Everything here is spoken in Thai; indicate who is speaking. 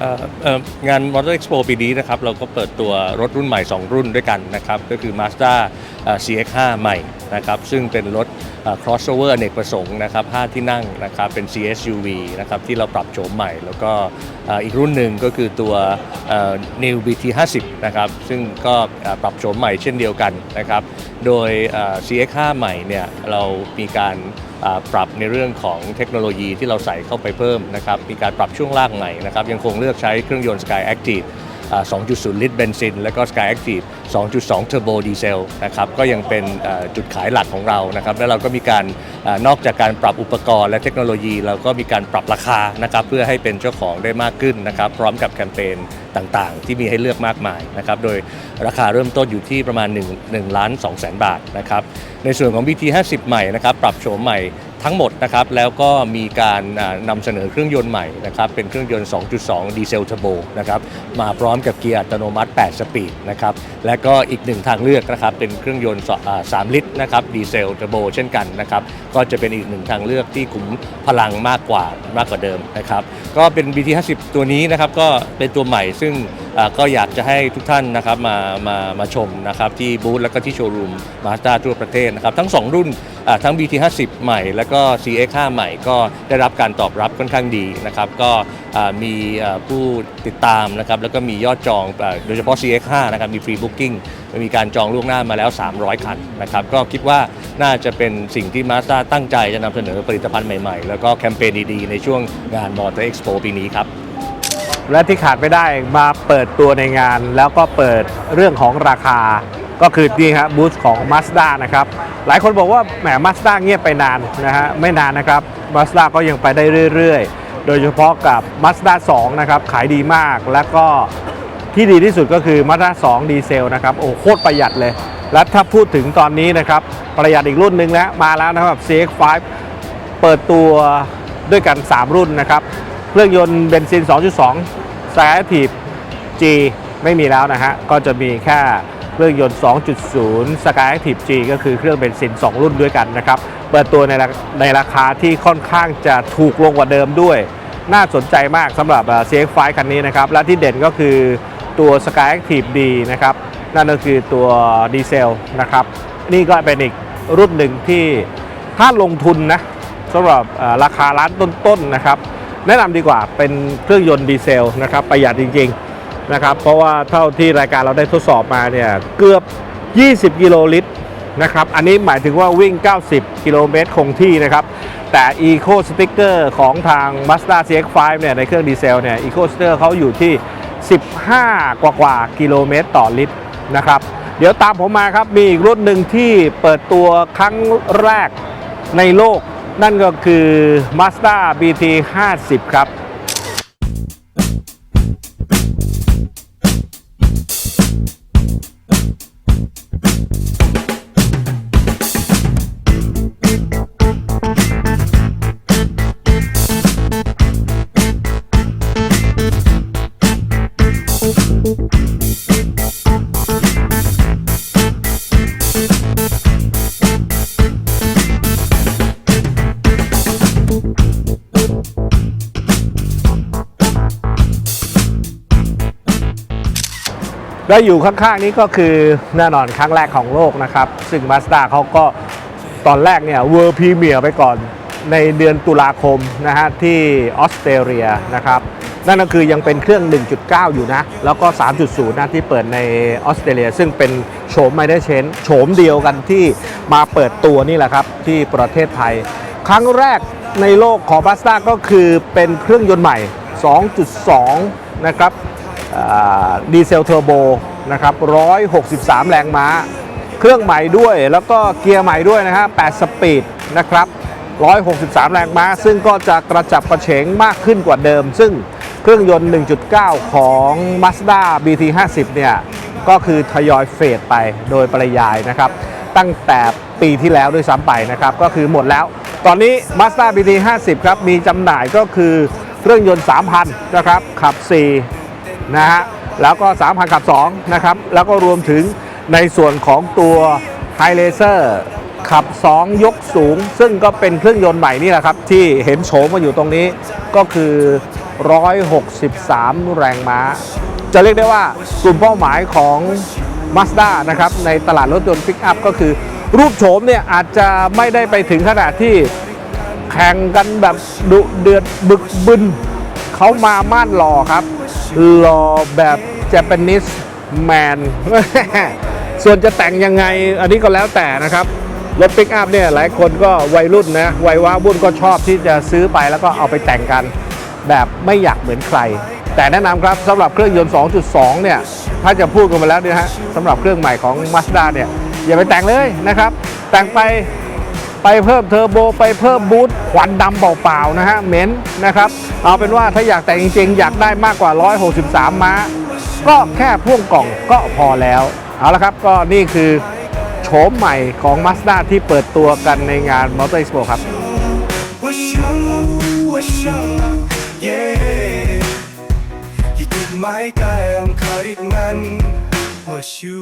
Speaker 1: เอ่องาน Motor Expo ปีนี้นะครับเราก็เปิดตัวรถรุ่นใหม่ 2 รุ่นด้วยกันนะครับ ก็คือ Mazda CX-5 ใหม่นะครับซึ่งเป็นรถเอ่อ crossover เนกประสงค์นะครับ5ที่นั่งนะครับเป็น CSUV นะครับที่เราปรับโฉมใหม่ แล้วก็อีกรุ่นหนึ่งก็คือตัว New BT 50 นะครับซึ่งก็ปรับโฉมใหม่เช่นเดียวกันนะครับโดย CX-5 ใหม่เนี่ยเรามีการปรับในเรื่องของเทคโนโลยีที่เราใส่เข้าไปเพิ่มนะครับมีการปรับช่วงล่างใหม่นะครับยังคงเลือกใช้เครื่องยนต์ Sky Active 2.0 ลิตรเบนซิน และก็ Sky Active 2.2 Turbo Diesel นะครับก็ยังเป็นจุดขายหลักของเรานะครับและเราก็มีการนอกจากการปรับอุปกรณ์และเทคโนโลยี เราก็มีการปรับราคานะครับเพื่อให้เป็นเจ้าของได้มากขึ้นนะครับพร้อมกับแคมเปญต่างๆ ที่มีให้เลือกมากมายนะครับโดยราคาเริ่มต้นอยู่ที่ประมาณ1 1ล้าน2แสนบาทนะครับในส่วนของ BT 50 ใหม่นะครับปรับโฉมใหม่ ทั้งหมดนะครับแล้วก็มีการอ่านำเสนอเครื่องยนต์ใหม่นะครับเป็นเครื่องยนต์ 2.2 ดีเซลเทอร์โบนะครับมาพร้อมกับเกียร์อัตโนมัติ 8 สปีดนะครับและก็อีกหนึ่งทางเลือกนะครับเป็นเครื่องยนต์ 3 ลิตรนะครับดีเซลเทอร์โบเช่นกันนะครับก็จะเป็นอีกหนึ่งทางเลือกที่ขุมพลังมากกว่ามากกว่าเดิมนะครับก็เป็น BT 50 ตัวนี้นะครับก็เป็นตัวใหม่ซึ่ง ก็อยากจะให้ทุกท่านนะครับมามามาชมนะครับที่บูธแล้วก็ที่โชว์รูมมาสด้าทั่วประเทศนะครับทั้ง 2 รุ่นทั้ง BT 50 ใหม่ แล้วก็ CX 5 ใหม่ ก็ได้รับการตอบรับค่อนข้างดีนะครับก็มีผู้ติดตามนะครับแล้วก็มียอดจองโดยเฉพาะ CX 5 นะครับมีฟรีบุ๊กิ้งมีการจองล่วงหน้ามาแล้ว 300 คันนะครับก็คิดว่าน่าจะเป็นสิ่งที่มาสด้าตั้งใจจะนำเสนอผลิตภัณฑ์ใหม่ๆ แล้วก็แคมเปญดีๆ ในช่วงงาน Motor Expo ปีนี้ครับ
Speaker 2: และที่ขาดไม่ได้มาเปิดตัวในงาน แล้วก็เปิดเรื่องของราคา ก็คือนี่ครับบูธของ Mazda นะครับ หลายคนบอกว่าแหม Mazda เงียบไปนานนะฮะไม่นานนะครับ Mazda ก็ยังไปได้เรื่อยๆ โดยเฉพาะกับ Mazda 2 นะครับ ขายดีมากแล้วก็ที่ดีที่สุดก็คือ Mazda 2 ดีเซลนะครับ โอ้โคตรประหยัดเลย และถ้าพูดถึงตอนนี้นะครับ ประหยัดอีกรุ่นหนึ่งแล้วมาแล้วนะครับ CX5 เปิดตัวด้วยกัน 3 รุ่นนะครับ เครื่องยนต์เบนซิน 2.2 s a t i v e G ไม่มีแล้วนะฮะ ก็จะมีแค่เครื่องยนต์ 2.0 Skyactiv G ก็คือเครื่องเบนซิน 2 รุ่นด้วยกันนะครับ เปิดตัวในราในราคาที่ค่อนข้างจะถูกลงกว่าเดิมด้วย น่าสนใจมากสำหรับ CX5 คันนี้นะครับ และที่เด่นก็คือตัว Skyactiv D นะครับ นั่นก็คือตัวดีเซลนะครับ นี่ก็เป็นอีกรุ่นหนึ่งที่ถ้าลงทุนนะสำหรับราคาร้านต้นๆนะครับ แนะนำดีกว่าเป็นเครื่องยนต์ดีเซลนะครับประหยัดจริงๆนะครับเพราะว่าเท่าที่รายการเราได้ทดสอบมาเนี่ยเกือบ 20 กิโลลิตรนะครับอันนี้หมายถึงว่าวิ่ง 90 กิโลเมตรคงที่นะครับแต่ Eco Sticker ของทาง Mazda CX-5 เนี่ยในเครื่องดีเซลเนี่ย Eco Sticker เขาอยู่ที่ 15 กว่ากว่ากิโลเมตรต่อลิตรนะครับเดี๋ยวตามผมมาครับมีอีกรุ่นหนึ่งที่เปิดตัวครั้งแรกในโลก นั่นก็คือ Mazda BT 50 ครับ และอยู่ข้างๆนี้ก็คือแน่นอนครั้งแรกของโลกนะครับ ซึ่ง Mazda เขาก็ตอนแรกเนี่ยเวอร์พรีเมียร์ไปก่อนในเดือนตุลาคมนะฮะที่ออสเตรเลียนะครับนั่นก็คือยังเป็นเครื่อง 1.9 อยู่นะ แล้วก็ 3.0 นะที่เปิดในออสเตรเลีย ซึ่งเป็นโฉมไม่ได้เชนโฉมเดียวกันที่มาเปิดตัวนี่แหละครับ ที่ประเทศไทย ครั้งแรกในโลกของ Mazda ก็คือเป็นเครื่องยนต์ใหม่ 2.2 นะครับ ดีเซลเทอร์โบนะครับ163 แรงม้า เครื่องใหม่ด้วยแล้วก็เกียร์ใหม่ด้วยนะฮะ8สปีดนะครับ 163 แรงม้า ซึ่งก็จะกระจับกระเฉงมากขึ้นกว่าเดิม ซึ่งเครื่องยนต์ 1.9 ของ Mazda BT50 เนี่ยก็คือทยอยเฟดไปโดยปริยายนะครับ ตั้งแต่ปีที่แล้วด้วยซ้ำไปนะครับ ก็คือหมดแล้ว ตอนนี้ Mazda BT50 ครับ มีจำหน่ายก็คือเครื่องยนต์ 3,000 นะครับ ขับ 4 นะฮะแล้วก็ 3,000 ขับ2นะครับแล้วก็รวมถึงในส่วนของตัว h i g h Racer ขับ 2 ยกสูง ซึ่งก็เป็นเครื่องยนต์ใหม่นี่แหละครับ ที่เห็นโฉมมาอยู่ตรงนี้ก็คือ 163 แรงม้า จะเรียกได้ว่ากลุ่มเป้าหมายของ Mazda นะครับในตลาดรถยนต์ปิกอัพก็คือ รูปโฉมเนี่ยอาจจะไม่ได้ไปถึงขนาดที่แข่งกันแบบดุเดือดบึกบึนเขามาม่านหล่อครับ หล่อแบบ Japanese man ส่วนจะแต่งยังไงอันนี้ก็แล้วแต่นะครับ รถปิกอัพเนี่ยหลายคนก็วัยรุ่นนะวัยว้าวุ่นก็ชอบที่จะซื้อไปแล้วก็เอาไปแต่งกัน แบบไม่อยากเหมือนใคร แต่แนะนำครับสำหรับเครื่องยนต์ 2.2 เนี่ย ถ้าจะพูดกันมาแล้วเนี่ยฮะสำหรับเครื่องใหม่ของ Mazda เนี่ยอย่าไปแต่งเลยนะครับ แต่งไป ไปเพิ่มเทอร์โบไปเพิ่มบูทควันดำเปล่าๆนะฮะเหม็นนะครับเอาเป็นว่าถ้าอยากแต่งจริงๆ อยากได้มากกว่า 163 ม้า ก็แค่พ่วงกล่องก็พอแล้ว เอาละครับก็นี่คือโฉมใหม่ของ Mazda ที่เปิดตัวกันในงาน Motor Expo ครับ
Speaker 3: What's up? What's up? Yeah. You did my guy, I'm cutting man. What you?